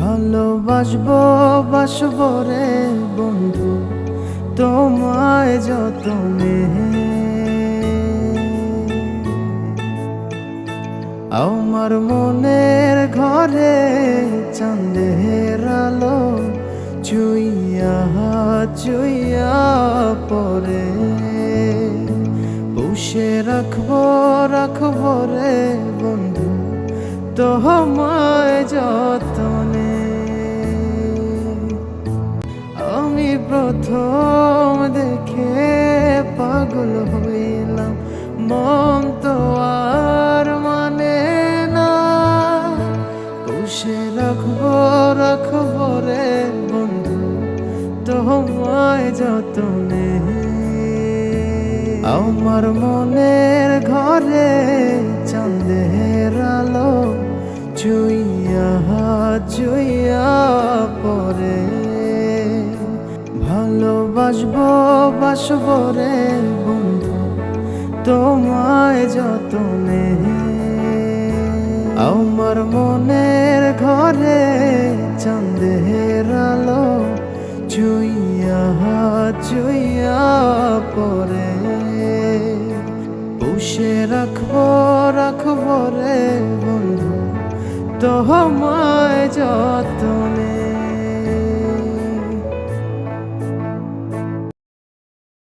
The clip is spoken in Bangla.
ভালোবাসবো, বাসবো রে বন্ধু, তোমায় যতনে। আমার মনের ঘরে চাঁদের আলো চুইয়া চুইয়া পরে পুষে রাখব রাখব রে বন্ধু, তোমায় যতনে। প্রথম দেখে পাগল হইলাম। মন তো আর মানে না। পুষে রাখব রাখব রে বন্ধু, তোমায় যতনে। আমার মনের ঘরে চাঁদের আলো চুইয়া চুইয়া পরে ভালোবাসবো বাসবো রে বন্ধু, তোমায় যত যতনে। আমার মনের ঘরে চাঁদের আলো চুইয়া চুইয়া পরে পুষে রাখব রাখব রে বন্ধু, তোমায় যতনে।